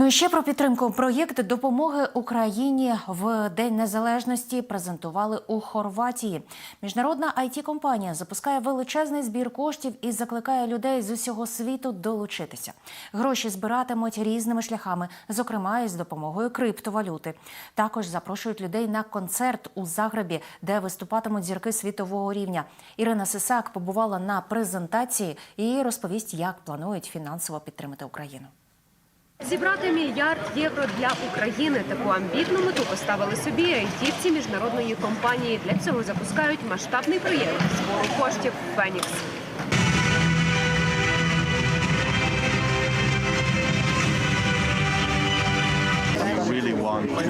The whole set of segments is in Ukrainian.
Ну і ще про підтримку. Проєкт допомоги Україні в День Незалежності презентували у Хорватії. Міжнародна it компанія запускає величезний збір коштів і закликає людей з усього світу долучитися. Гроші збиратимуть різними шляхами, зокрема із допомогою криптовалюти. Також запрошують людей на концерт у Загребі, де виступатимуть зірки світового рівня. Ірина Сисак побувала на презентації і розповість, як планують фінансово підтримати Україну. Зібрати мільярд євро для України. Таку амбітну мету поставили собі айтівці міжнародної компанії. Для цього запускають масштабний проєкт збору коштів Фенікс.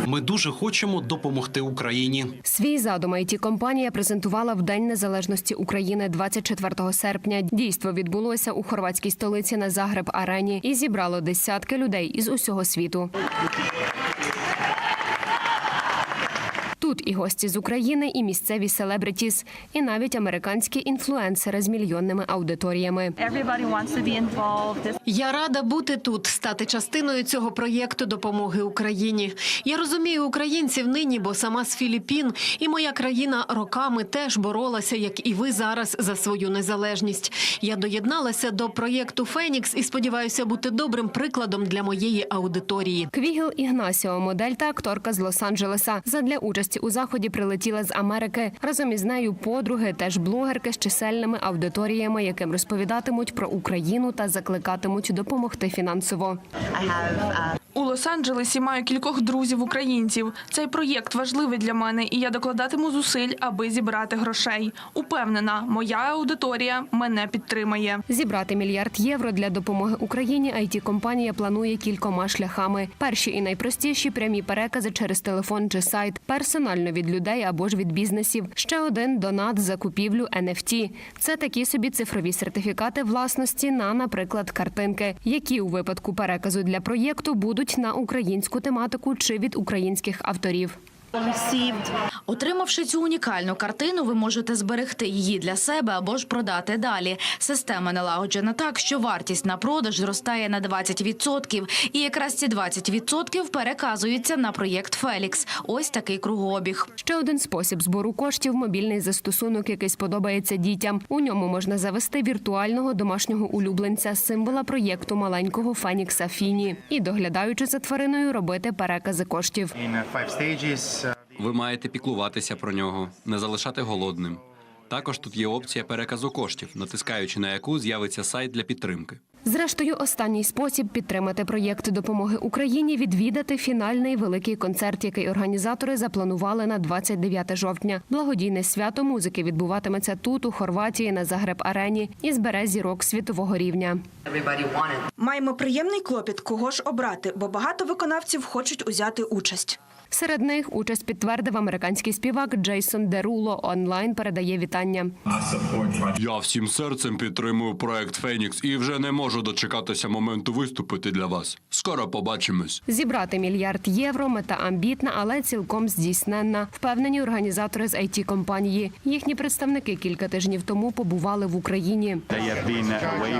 Ми дуже хочемо допомогти Україні. Свій задум it компанія презентувала в День Незалежності України 24 серпня. Дійство відбулося у хорватській столиці на Загреб Арені і зібрало десятки людей із усього світу. Тут і гості з України, і місцеві селебритіс, і навіть американські інфлюенсери з мільйонними аудиторіями. Я рада бути тут, стати частиною цього проєкту допомоги Україні. Я розумію українців нині, бо сама з Філіппін, і моя країна роками теж боролася, як і ви зараз, за свою незалежність. Я доєдналася до проєкту Фенікс і сподіваюся бути добрим прикладом для моєї аудиторії. Квігел Ігнасіо, модель та акторка з Лос-Анджелеса. Задля участі у заході прилетіла з Америки. Разом із нею подруги, теж блогерки з чисельними аудиторіями, яким розповідатимуть про Україну та закликатимуть допомогти фінансово. У Лос-Анджелесі маю кількох друзів українців. Цей проєкт важливий для мене, і я докладатиму зусиль, аби зібрати грошей. Упевнена, моя аудиторія мене підтримає. Зібрати мільярд євро для допомоги Україні it компанія планує кількома шляхами. Перші і найпростіші прямі перекази через телефон чи сайт, персонально від людей або ж від бізнесів. Ще один донат за купівлю NFT. Це такі собі цифрові сертифікати власності на, наприклад, картинки, які у випадку переказу для проєкту будуть на українську тематику чи від українських авторів. Отримавши цю унікальну картину, ви можете зберегти її для себе або ж продати далі. Система налагоджена так, що вартість на продаж зростає на 20%. І якраз ці 20% переказуються на проєкт Фелікс. Ось такий кругообіг. Ще один спосіб збору коштів мобільний застосунок, який сподобається дітям. У ньому можна завести віртуального домашнього улюбленця, символа проєкту маленького Фенікса Фіні, і доглядаючи за твариною, робити перекази коштів. in uh, five stages. Ви маєте піклуватися про нього, не залишати голодним. Також тут є опція переказу коштів, натискаючи на яку з'явиться сайт для підтримки. Зрештою, останній спосіб підтримати проєкт допомоги Україні відвідати фінальний великий концерт, який організатори запланували на 29 жовтня. Благодійне свято музики відбуватиметься тут, у Хорватії, на Загреб Арені і збере зірок світового рівня. Маємо приємний клопіт, кого ж обрати, бо багато виконавців хочуть узяти участь. Серед них участь підтвердив американський співак Джейсон Деруло. Онлайн передає вітання. Я всім серцем підтримую проект Фенікс і вже не можу дочекатися моменту виступити для вас. Скоро побачимось. Зібрати мільярд євро мета амбітна, але цілком здійсненна. Впевнені організатори з it компанії. Їхні представники кілька тижнів тому побували в Україні.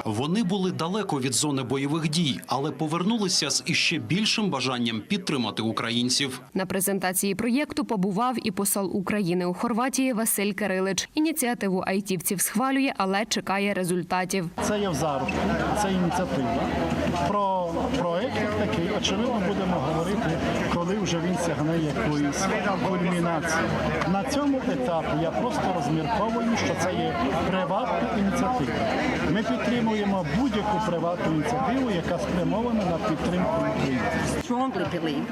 Вони були далеко від зони бойових дій, але повернулися з іще більшим бажанням підтримати українців. На презентації проєкту побував і посол України у Хорватії Василь Кирилич. Ініціативу айтівців схвалює, але чекає результатів. Це є в зарубку, це ініціатива. Про проект такий, очевидно, будемо говорити, коли вже він сягне якоїсь кульмінації. На цьому етапі я просто розмірковую, що це є приватна ініціатива. Ми підтримуємо будь-яку приватну ініціативу, яка спрямована на підтримку України.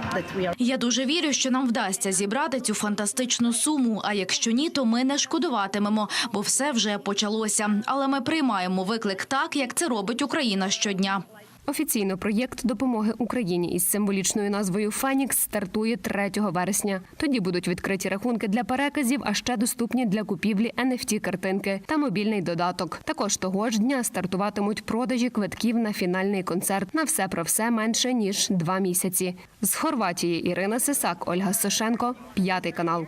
Я дуже вірю, що нам вдасться зібрати цю фантастичну суму. А якщо ні, то ми не шкодуватимемо, бо все вже почалося. Але ми приймаємо виклик так, як це робить Україна щодня. Офіційно проєкт допомоги Україні із символічною назвою Фенікс стартує 3 вересня. Тоді будуть відкриті рахунки для переказів, а ще доступні для купівлі nft картинки та мобільний додаток. Також того ж дня стартуватимуть продажі квитків на фінальний концерт. На все про все менше ніж два місяці. З Хорватії Ірина Сисак, Ольга Сошенко, п'ятий канал.